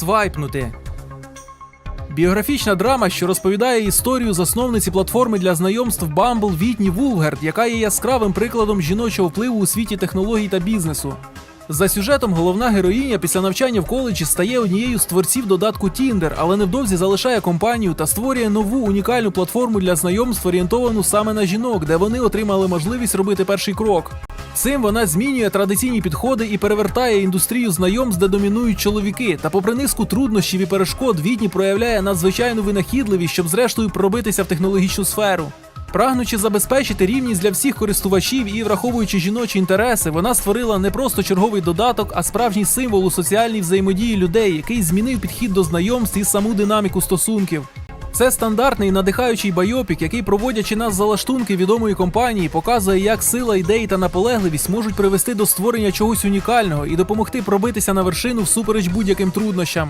свайпнути. Біографічна драма, що розповідає історію засновниці платформи для знайомств Bumble Вітні Вулгард, яка є яскравим прикладом жіночого впливу у світі технологій та бізнесу. За сюжетом головна героїня після навчання в коледжі стає однією з творців додатку Tinder, але невдовзі залишає компанію та створює нову унікальну платформу для знайомств, орієнтовану саме на жінок, де вони отримали можливість робити перший крок. Цим вона змінює традиційні підходи і перевертає індустрію знайомств, де домінують чоловіки. Та попри низку труднощів і перешкод, Відні проявляє надзвичайну винахідливість, щоб зрештою пробитися в технологічну сферу. Прагнучи забезпечити рівність для всіх користувачів і враховуючи жіночі інтереси, вона створила не просто черговий додаток, а справжній символ у соціальній взаємодії людей, який змінив підхід до знайомств і саму динаміку стосунків. Це стандартний надихаючий байопік, який, проводячи нас за лаштунки відомої компанії, показує, як сила ідеї та наполегливість можуть привести до створення чогось унікального і допомогти пробитися на вершину всупереч будь-яким труднощам.